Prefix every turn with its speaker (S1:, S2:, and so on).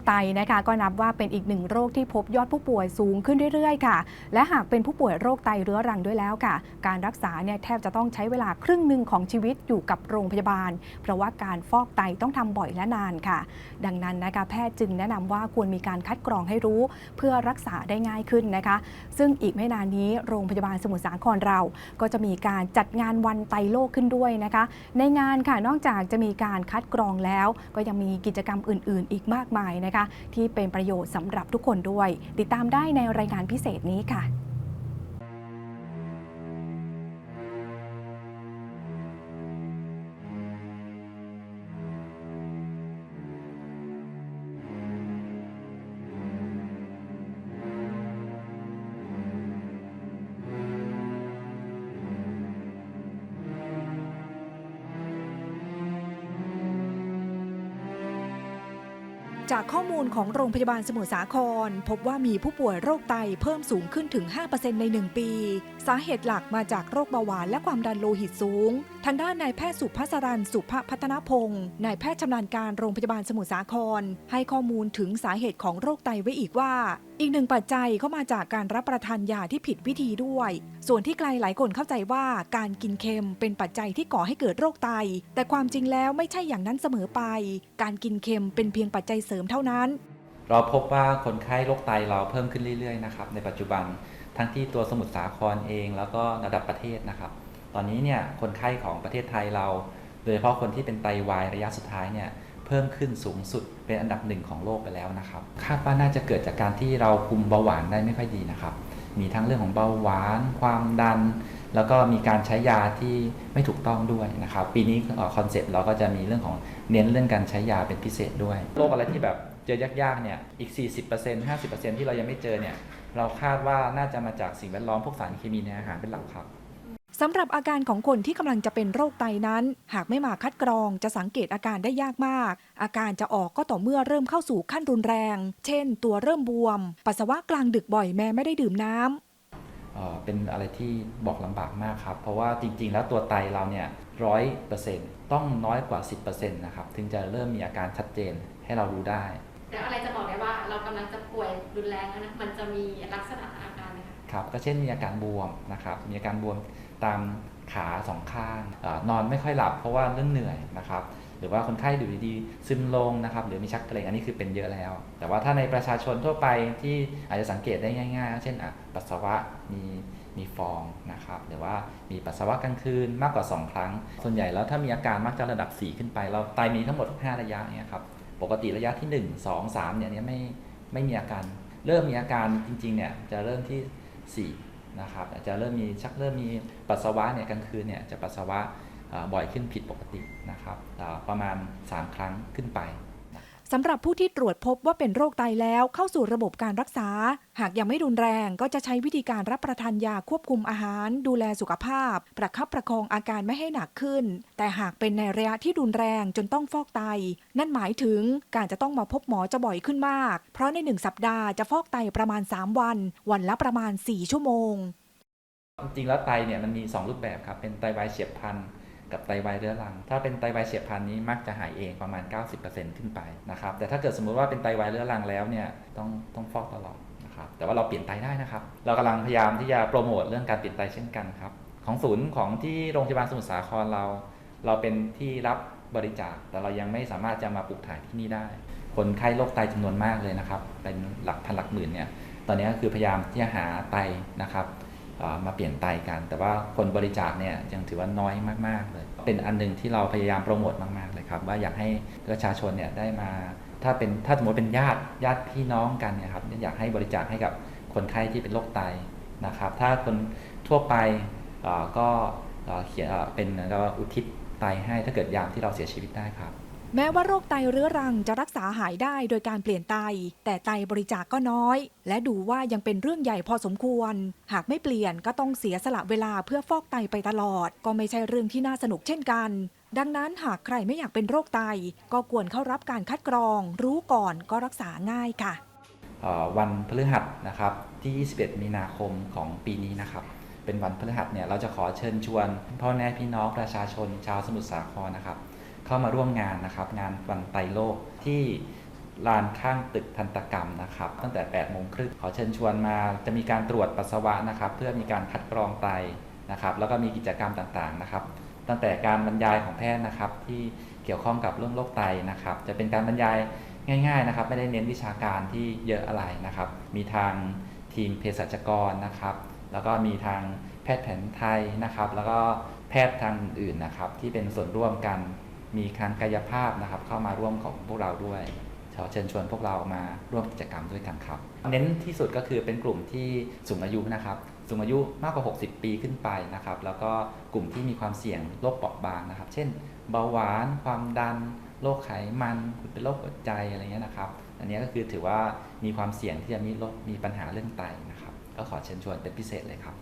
S1: คไตนะคะ ก็นับว่าเป็นอีกหนึ่งโรคที่พบยอดผู้ป่วยสูงขึ้นเรื่อยๆค่ะ และหากเป็นผู้ป่วยโรคไตเรื้อรังด้วยแล้วค่ะ การรักษาเนี่ยแทบจะต้องใช้เวลาครึ่งหนึ่งของชีวิตอยู่กับโรงพยาบาล เพราะว่าการฟอกไตต้องทำบ่อยและนานค่ะ ดังนั้นนะคะแพทย์จึงแนะนำว่าควรมีการคัดกรองให้รู้ เพื่อรักษาได้ง่ายขึ้นนะคะ ซึ่งอีกไม่นานนี้โรงพยาบาลสมุทรสาครเรา ก็จะมีการจัดงานวันไตโลกขึ้นด้วยนะคะ ในงานค่ะนอกจากจะมีการคัดกรองแล้ว ก็ยังมีกิจกรรมอื่น ๆ อีกมากมายนะคะที่เป็นประโยชน์สำหรับทุกคนด้วย ติดตามได้ในรายงานพิเศษนี้ค่ะ จากข้อมูลของโรงพยาบาลสมุทรสาคร พบว่ามีผู้ป่วยโรคไตเพิ่มสูงขึ้นถึง 5%ใน 1 ปี สาเหตุหลักมาจากโรคเบาหวานและความดันโลหิตสูง ทางด้านนายแพทย์สุภัสรันสุภพัฒนพงศ์นายแพทย์ชำนาญการโรงพยาบาลสมุทรสาคร ให้ข้อมูลถึงสาเหตุของโรคไตไว้อีกว่า อีกหนึ่งปัจจัยเข้ามาจากการรับประทานยาที่ผิดวิธีด้วย ส่วนที่ไกลหลายคนเข้าใจว่าการกินเค็มเป็นปัจจัยที่ก่อให้เกิดโรคไต แต่ความจริงแล้วไม่ใช่อย่างนั้นเสมอไป การกินเค็มเป็นเพียงปัจจัยเสริมเท่านั้น
S2: เราพบว่าคนไข้โรคไตเราเพิ่มขึ้นเรื่อยๆนะครับในปัจจุบันทั้งที่ตัวสมุทรสาครเองแล้วก็ระดับประเทศนะครับ ตอนนี้เนี่ยคนไข้ของประเทศไทยเรา โดยเฉพาะคนที่เป็นไตวายระยะสุดท้ายเนี่ย เพิ่มขึ้นสูงสุดเป็นอันดับหนึ่งของโลกไปแล้วนะครับ คาดว่าน่าจะเกิดจากการที่เราคุมเบาหวานได้ไม่ค่อยดีนะครับ มีทั้งเรื่องของเบาหวาน ความดัน แล้วก็มีการใช้ยาที่ไม่ถูกต้องด้วยนะครับ ปีนี้คอนเซ็ปต์เราก็จะมีเรื่องของเน้นเรื่องการใช้ยาเป็นพิเศษด้วย โรคอะไรที่แบบเจอยากๆเนี่ย อีก 40% 50%ที่เรายังไม่เจอเนี่ย เราคาดว่าน่าจะมาจากสิ่งแวดล้อมพวกสารเคมีในอาหารเป็นหลักครับ
S1: สำหรับอาการของคนที่กำลังจะเป็นโรคไตนั้น หากไม่มาคัดกรองจะสังเกตอาการได้ยากมาก อาการจะออกก็ต่อเมื่อเริ่มเข้าสู่ขั้นรุนแรง เช่น ตัวเริ่มบวม ปัสสาวะกลางดึกบ่อยแม้ไม่ได้ดื่มน้ำ
S2: เอ่อเป็นอะไรที่บอกลำบากมากครับ เพราะว่าจริง ๆ แล้วตัวไตเราเนี่ยร้อยเปอร์เซ็นต์ต้องน้อยกว่า 10%นะครับ ถึงจะเริ่มมีอาการชัดเจนให้เรารู้ได้
S3: แล้วอะไรจะบอกได้ว่าเรากำลังจะป่วยรุนแรงแล้วนะมันจะมีลักษณะอาการไหม ค
S2: รับก็เช่นมีอาการบวมนะครับมีอาการบวมตามขาสองข้างอนอนไม่ค่อยหลับเพราะว่าเรื่องเหนื่อยนะครับหรือว่าคนไข้อยู่ดีๆซึมลงนะครับหรือมีชักเกร็งอันนี้คือเป็นเยอะแล้ว แต่ว่าถ้าในประชาชนทั่วไปที่อาจจะสังเกตได้ง่าย ๆ เช่นอะปัสสาวะมีมีฟองนะครับหรือว่ามีปัสสาวะกลางคืนมากกว่า 2 ครั้ง ส่วนใหญ่แล้วถ้ามีอาการมักจะระดับ 4 ขึ้นไป เราไตมีทั้งหมด 5 ระยะเนี่ยครับปกติระยะที่ 1 2 3เนี่ยเนี่ยไม่ไม่มีอาการ เริ่มมีอาการจริงๆเนี่ยจะเริ่มที่ 4นะครับอาจจะเริ่มมีชักเริ่มมีปัสสาวะเนี่ยกลางคืนเนี่ยจะปัสสาวะบ่อยขึ้นผิดปกตินะครับประมาณ 3 ครั้งขึ้นไป
S1: สำหรับผู้ที่ตรวจพบว่าเป็นโรคไตแล้วเข้าสู่ระบบการรักษา หากยังไม่รุนแรงก็จะใช้วิธีการรับประทานยาควบคุมอาหาร ดูแลสุขภาพ ประคับประคองอาการไม่ให้หนักขึ้น แต่หากเป็นในระยะที่รุนแรงจนต้องฟอกไต นั่นหมายถึงการจะต้องมาพบหมอจะบ่อยขึ้นมาก เพราะในหนึ่งสัปดาห์จะฟอกไตประมาณ 3 วัน วันละประมาณ 4 ชั่วโมง
S2: จริงแล้วไตเนี่ยมันมี 2 รูปแบบครับเป็นไตวายเฉียบพลัน กับไตวายเรื้อรัง ถ้าเป็นไตวายเฉียบพลันนี้มักจะหายเองประมาณ 90%ขึ้นไปนะครับ แต่ถ้าเกิดสมมุติว่าเป็นไตวายเรื้อรังแล้วเนี่ยต้องต้องฟอกตลอดนะครับ แต่ว่าเราเปลี่ยนไตได้นะครับ เรากำลังพยายามที่จะโปรโมทเรื่องการเปลี่ยนไตเช่นกันครับ ของศูนย์ของที่โรงพยาบาลสมุทรสาครเรา เราเป็นที่รับบริจาค แต่เรายังไม่สามารถจะมาปลูกถ่ายที่นี่ได้ คนไข้โรคไตจำนวนมากเลยนะครับ เป็นหลักพันหลักหมื่นเนี่ย ตอนนี้ก็คือพยายามที่จะหาไตนะครับ มาเปลี่ยนไตกัน แต่ว่าคนบริจาคเนี่ยยังถือว่าน้อยมากๆเลย เป็นอันหนึงที่เราพยายามโปรโมทมากๆเลยครับ ว่าอยากให้ประชาชนเนี่ยได้มาถ้าเป็นถ้าสมมติเป็นญาติญาติพี่น้องกันเนี่ยครับอยากให้บริจาคให้กับคนไข้ที่เป็นโรคไตนะครับ ถ้าคนทั่วไปเอ่อก็เอ่อเขียนเอ่อเป็นเหมือนกับว่าอุทิศไตให้ถ้าเกิดยามที่เราเสียชีวิตได้ครับ
S1: แม้ว่าโรคไตเรื้อรังจะรักษาหายได้โดยการเปลี่ยนไต แต่ไตบริจาคก็น้อย และดูว่ายังเป็นเรื่องใหญ่พอสมควร หากไม่เปลี่ยนก็ต้องเสียสละเวลาเพื่อฟอกไตไปตลอด ก็ไม่ใช่เรื่องที่น่าสนุกเช่นกัน ดังนั้นหากใครไม่อยากเป็นโรคไต ก็ควรเข้ารับการคัดกรอง รู้ก่อนก็รักษาง่ายค่ะ
S2: เอ่อวันพฤหัสนะครับที่ 21 มีนาคมของปีนี้นะครับ เป็นวันพฤหัสเนี่ยเราจะขอเชิญชวนพ่อแม่พี่น้องประชาชนชาวสมุทรสาครนะครับ เข้ามาร่วมงานนะครับ งานวันไตโลกที่ลานข้างตึกทันตกรรมนะครับ ตั้งแต่8โมงครึ่งขอเชิญชวนมาจะมีการตรวจปัสสาวะนะครับ เพื่อมีการคัดกรองไตนะครับ แล้วก็มีกิจกรรมต่างๆนะครับ ตั้งแต่การบรรยายของแพทย์นะครับ ที่เกี่ยวข้องกับเรื่องโรคไตนะครับ จะเป็นการบรรยายง่ายๆนะครับ ไม่ได้เน้นวิชาการที่เยอะอะไรนะครับ มีทางทีมเภสัชกรนะครับ แล้วก็มีทางแพทย์แผนไทยนะครับ แล้วก็แพทย์ทางอื่นนะครับ ที่เป็นส่วนร่วมกัน มีทางกายภาพนะครับ เข้ามาร่วมของพวกเราด้วยขอเชิญชวนพวกเรามาร่วมกิจกรรมด้วยกันครับ เน้นที่สุดก็คือเป็นกลุ่มที่สูงอายุนะครับ สูงอายุมากกว่า 60 ปีขึ้นไปนะครับ แล้วก็กลุ่มที่มีความเสี่ยงโรคเปราบางนะครับ เช่น เบาหวาน ความดัน โรคไขมันเป็นโรคหัวใจอะไรเงี้ยนะครับ อันนี้ก็คือถือว่ามีความเสี่ยงที่จะมีโรค มีปัญหาเรื่องไตนะครับ ก็ขอเชิญชวนเป็นพิเศษเลยครับ